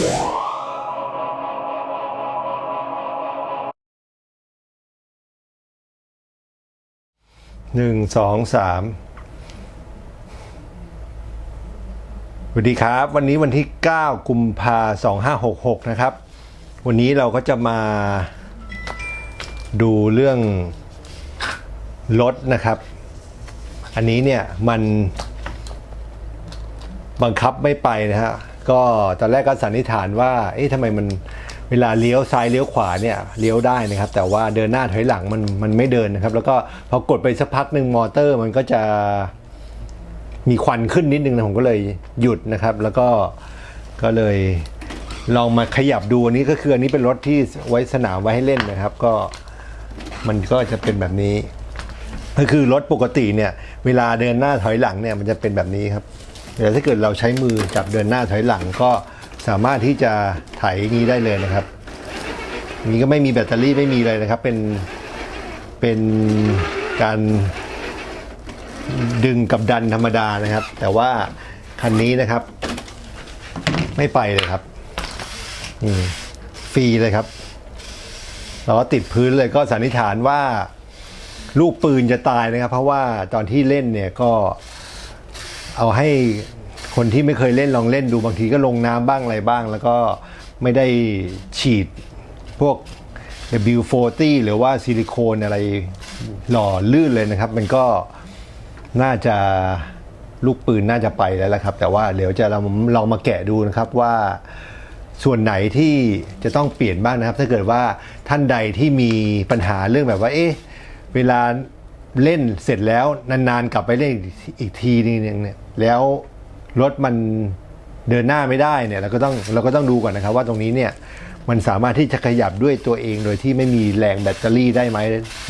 หนึ่งสองสามสวัสดีครับ วันนี้วันที่ 9 กุมภาสองห้าหกหกนะครับ วันนี้เราก็จะมาดูเรื่องรถนะครับ อันนี้เนี่ยมันบังคับไม่ไปนะฮะ ก็ตอนแรกก็สันนิษฐานว่า เอ๊ะทำไมมันเวลาเลี้ยวซ้ายเลี้ยวขวาเนี่ยเลี้ยวได้นะครับ แต่ว่าเดินหน้าถอยหลังมันมันไม่เดินนะครับ แล้วก็พอกดไปสักพักหนึ่งมอเตอร์มันก็จะมีควันขึ้นนิดนึงนะผมก็เลยหยุดนะครับ แล้วก็ก็เลยลองมาขยับดูอันนี้ก็คืออันนี้เป็นรถที่ไว้สนามไว้ให้เล่นนะครับ ก็มันก็จะเป็นแบบนี้ ก็คือรถปกติเนี่ย เวลาเดินหน้าถอยหลังเนี่ยมันจะเป็นแบบนี้ครับ แต่ถ้าเกิดเราใช้มือจับเดินหน้าถอยหลังก็สามารถที่จะไถอย่างนี้ได้เลยนะครับนี้ก็ไม่มีแบตเตอรี่ไม่มีเลยนะครับ เป็นเป็นการดึงกับดันธรรมดานะครับ แต่ว่าคันนี้นะครับ ไม่ไปเลยครับนี่ฟรีเลยครับเราก็ติดพื้นเลยก็สันนิษฐานว่าลูกปืนจะตายนะครับ เพราะว่าตอนที่เล่นเนี่ยก็ เอาให้คนที่ไม่เคยเล่นลองเล่นดูบางทีก็ลงน้ำบ้างอะไรบ้าง แล้วก็ไม่ได้ฉีดพวก W40 หรือว่าซิลิโคนอะไรหล่อลื่นเลยนะครับ มันก็น่าจะลูกปืนน่าจะไปแล้วละครับ แต่ว่าเดี๋ยวจะเราลองมาแกะดูนะครับว่าส่วนไหนที่จะต้องเปลี่ยนบ้างนะครับ ถ้าเกิดว่าท่านใดที่มีปัญหาเรื่องแบบว่า เอ๊ะ เวลา เล่นเสร็จแล้วนานๆกลับไปเล่นอีกทีนึงเนี่ยแล้วรถมันเดินหน้าไม่ได้เนี่ยเราก็ต้องเราก็ต้องดูก่อนนะครับ ว่าตรงนี้เนี่ยมันสามารถที่จะขยับด้วยตัวเองโดยที่ไม่มีแรงแบตเตอรี่ได้ไหม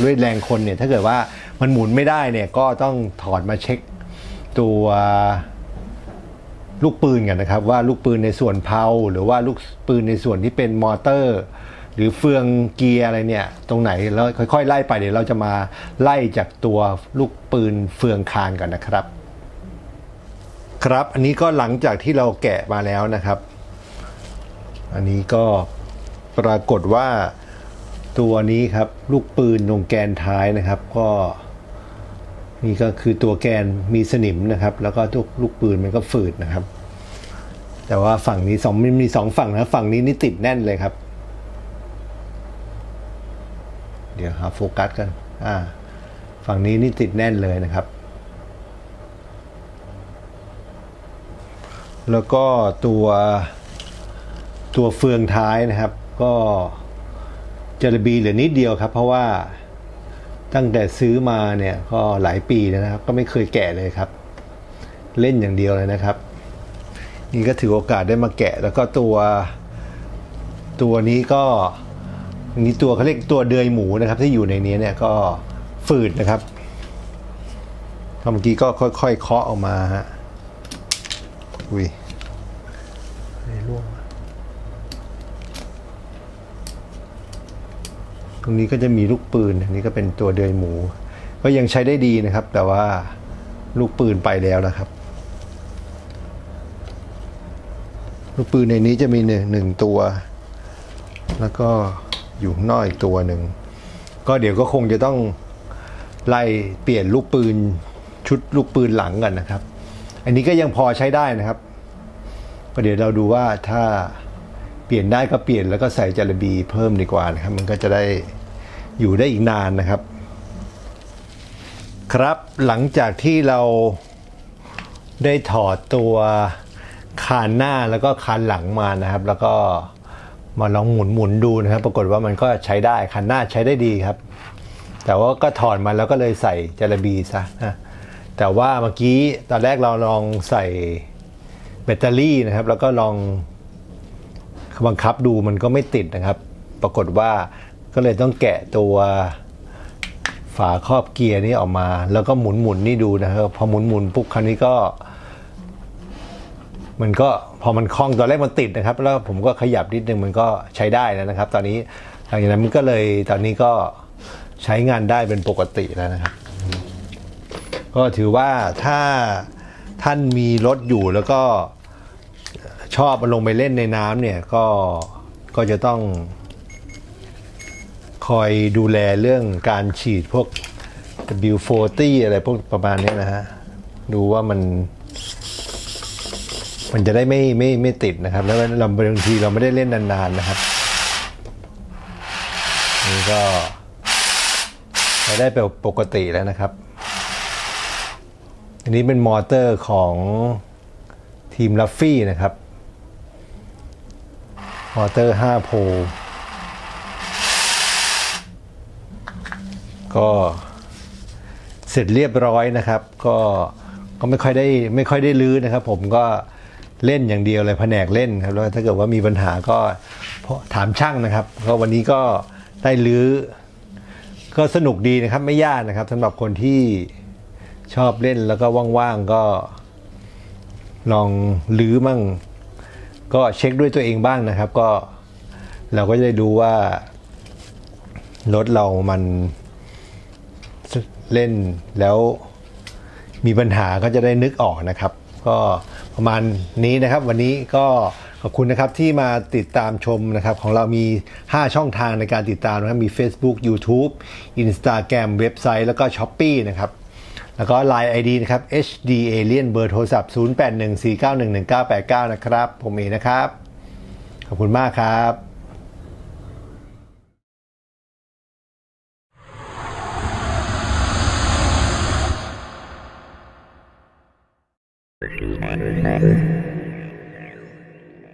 ด้วยแรงคนเนี่ยถ้าเกิดว่ามันหมุนไม่ได้เนี่ยก็ต้องถอดมาเช็คตัวลูกปืนกันนะครับ ว่าลูกปืนในส่วนเพลาหรือว่าลูกปืนในส่วนที่เป็นมอเตอร์ รือเฟืองเกียร์อะไรเนี่ยตรงไหนแล้วค่อยๆ ไล่ไปเดี๋ยวเราจะมาไล่จากตัวลูกปืนเฟืองคานกันนะครับ ครับอันนี้ก็หลังจากที่เราแกะมาแล้วนะครับ อันนี้ก็ปรากฏว่าตัวนี้ครับลูกปืนตรงแกนท้ายนะครับก็นี่ก็คือตัวแกนมีสนิมนะครับ แล้วก็ทุกลูกปืนมันก็ฝืดนะครับ แต่ว่าฝั่งนี้สองมันมีสองฝั่งนะฝั่งนี้นี่ติดแน่นเลยครับ เดี๋ยวหาโฟกัสกันอ่าฝั่งนี้นี่ติดแน่นเลยนะครับ แล้วก็ตัวตัวเฟืองท้ายนะครับ ก็จะระบีเหลือนิดเดียวครับ เพราะว่าตั้งแต่ซื้อมาเนี่ยก็หลายปีแล้วนะครับ ก็ไม่เคยแกะเลยครับ เล่นอย่างเดียวเลยนะครับ นี่ก็ถือโอกาสได้มาแกะ แล้วก็ตัวตัวนี้ก็ นี่ตัวเขาเรียกตัวเดือยหมูนะครับ ที่อยู่ในนี้เนี่ยก็ฝืดนะครับเมื่อกี้ก็ค่อยๆเคาะออกมาฮะอุ้ยร่วงตรงนี้ก็จะมีลูกปืนอันนี้ก็เป็นตัวเดือยหมู ก็ยังใช้ได้ดีนะครับ แต่ว่าลูกปืนไปแล้วนะครับ ลูกปืนในนี้จะมีหนึ่งหนึ่งตัว แล้วก็ อยู่ข้างนอกอีกตัวหนึ่ง ก็เดี๋ยวก็คงจะต้องไล่เปลี่ยนลูกปืนชุดลูกปืนหลังกันนะครับ อันนี้ก็ยังพอใช้ได้นะครับ ก็เดี๋ยวเราดูว่าถ้าเปลี่ยนได้ก็เปลี่ยนแล้วก็ใส่จารบีเพิ่มดีกว่านะครับ มันก็จะได้อยู่ได้อีกนานนะครับ ครับหลังจากที่เราได้ถอดตัวคานหน้าแล้วก็คานหลังมานะครับ แล้วก็ มาลองหมุนหมุนดูนะครับ ปรากฏว่ามันก็ใช้ได้คานหน้าใช้ได้ดีครับ แต่ว่าก็ถอดมาแล้วก็เลยใส่จาระบีซะนะแต่ว่าเมื่อกี้ตอนแรกเราลองใส่แบตเตอรี่นะครับ แล้วก็ลองบังคับดูมันก็ไม่ติดนะครับ ปรากฏว่าก็เลยต้องแกะตัวฝาครอบเกียร์นี้ออกมา แล้วก็หมุนหมุนนี่ดูนะครับพอหมุนหมุนปุ๊บคราวนี้ก็ มันก็พอมันคล่องตอนแรกมันติดนะครับ แล้วผมก็ขยับนิดนึงมันก็ใช้ได้แล้วนะครับ ตอนนี้หลังจากนั้นมันก็เลยตอนนี้ก็ใช้งานได้เป็นปกติแล้วนะครับ ก็ถือว่าถ้าท่านมีรถอยู่แล้วก็ชอบมาลงไปเล่นในน้ำเนี่ยก็ก็จะต้อง คอยดูแลเรื่องการฉีดพวก W40 อะไรพวกประมาณนี้นะฮะ ดูว่ามัน มันจะได้ไม่ไม่ไม่ติดนะครับ แล้วเราบางทีเราไม่ได้เล่นนานๆนะครับ นี่ก็เราได้เป็นปกติแล้วนะครับ อันนี้เป็นมอเตอร์ของทีมลัฟฟี่นะครับ มอเตอร์ 5 โพลก็เสร็จเรียบร้อยนะครับ ก็ก็ไม่ค่อยได้ไม่ค่อยได้ลื้อนะครับ ผมก็ เล่นอย่างเดียวเลยแผนกเล่นครับแล้วถ้าเกิดว่ามีปัญหาก็ถามช่างนะครับ ก็วันนี้ก็ได้ลื้อ ก็สนุกดีนะครับไม่ยากนะครับสำหรับคนที่ชอบเล่นแล้วก็ว่างๆก็ลองลื้อมั่ง ก็เช็คด้วยตัวเองบ้างนะครับ ก็เราก็จะได้ดูว่ารถเรามันเล่นแล้วมีปัญหาก็จะได้นึกออกนะครับ ก็ ประมาณนี้นะครับวันนี้ก็ขอบคุณนะครับที่มาติดตามชมนะครับ ของเรามี 5 ช่องทางในการติดตามนะครับมี Facebook YouTube Instagram เว็บไซต์แล้วก็ s h อ p e e นะครับแล้วก็ Line ID นะครับ HD Alien เบอร์โทรศัพท์ 0814911989 นะครับ ผมเองนะครับ ขอบคุณมากครับ forever.